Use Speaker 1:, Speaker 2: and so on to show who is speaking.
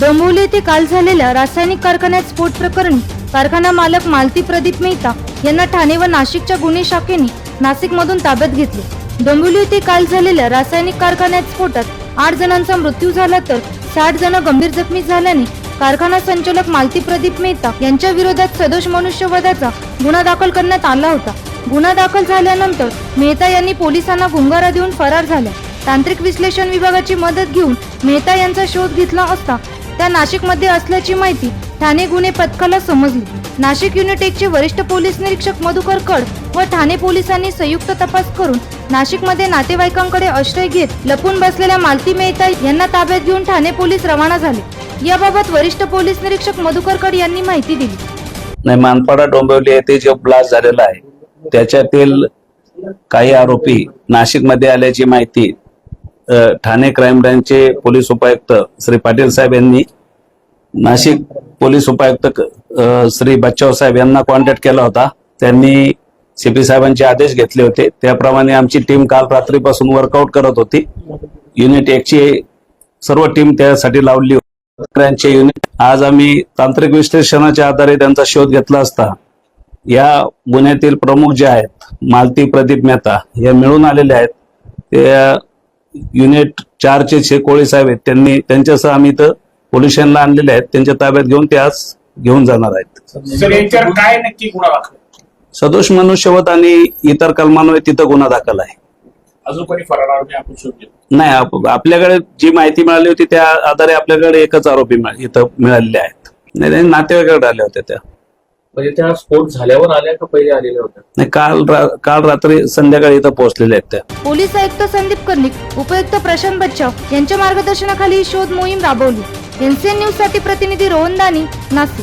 Speaker 1: डोंबिवली येथे काल झालेल्या रासायनिक कारखान्यात स्फोट प्रकरणी कारखाना मालक मालती प्रदीप मेहता यांना ठाणे व नाशिकच्या गुन्हे शाखेने नाशिकमधून ताब्यात घेतले. डोंबिवली येथे काल झालेल्या रासायनिक कारखान्यात स्फोटात आठ जणांचा मृत्यू झाला तर साठ जण गंभीर जखमी झाल्याने कारखाना संचालक मालती प्रदीप मेहता यांच्या विरोधात सदोष मनुष्यवधाचा गुन्हा दाखल करण्यात आला होता. गुन्हा दाखल झाल्यानंतर मेहता यांनी पोलिसांना गुंगारा देऊन फरार झाल्या. तांत्रिक विश्लेषण विभागाची मदत घेऊन मेहता यांचा शोध घेतला असता त्या नाशिकमध्ये असल्याची माहिती ठाणे गुन्हे पथकाला समजली. नाशिक युनिटेकचे वरिष्ठ पोलीस निरीक्षक मधुकर कड व ठाणे पोलिसांनी संयुक्त तपास करून नाशिकमध्ये नातेवाईकांकडे आश्रय घेत लपून बसलेल्या मालती मेहता यांना ताब्यात घेऊन ठाणे पोलीस रवाना झाले. याबाबत वरिष्ठ पोलीस निरीक्षक मधुकर कड यांनी माहिती दिली.
Speaker 2: नाही मानपाडा डोंबिवली येथे जो ब्लास्ट झालेला आहे त्याच्यातील काही आरोपी नाशिकमध्ये आल्याची माहिती ठाणे क्राईम ब्रँचचे पोलीस उपायुक्त श्री पाटील साहेब यांनी नाशिक पोलीस उपायुक्त श्री बच्चाव साहेब यांना कॉन्टॅक्ट केला होता. त्यांनी सीपी साहेबांचे आदेश घेतले होते. त्याप्रमाणे आमची टीम काल रात्रीपासून वर्कआउट करत होती. युनिट एकची सर्व टीम त्यासाठी लावली होती. युनिट आज आम्ही तांत्रिक विश्लेषणाच्या आधारे त्यांचा शोध घेतला असता. या गुन्ह्यातील प्रमुख जे आहेत मालती प्रदीप मेहता हे मिळून आलेले आहेत. ते युनिट चारचे जे कोळी साहेब आहेत. त्यांनी त्यांच्यासह आम्ही इथं पोलीस स्टेशनला आणलेले आहेत. त्यांच्या ताब्यात घेऊन ते आज घेऊन जाणार आहेत.
Speaker 3: काय नक्की गुन्हा दाखल
Speaker 2: सदोष मनुष्यवत आणि इतर कलमान्वये तिथं गुन्हा दाखल आहे.
Speaker 3: अजून कोणी फरार
Speaker 2: नाही आप- आपल्याकडे जी माहिती मिळाली होती त्या आधारे आपल्याकडे एकच आरोपी इथं मिळालेले आहेत. नाही त्यांनी नातेवाईकाकडे आल्या होत्या त्या.
Speaker 4: म्हणजे त्या स्फोट झाल्यावर आल्या का पहिले आलेल्या होत्या?
Speaker 2: नाही काल रा- काल रात्री संध्याकाळी इथं पोहोचलेल्या आहेत त्या.
Speaker 1: पोलीस आयुक्त संदीप कर्णिक उपायुक्त प्रशांत बच्चाव यांच्या मार्गदर्शनाखाली ही शोध मोहीम राबवली. एनसीएन न्यूजसाठी प्रतिनिधी रोहन दानी नाशिक.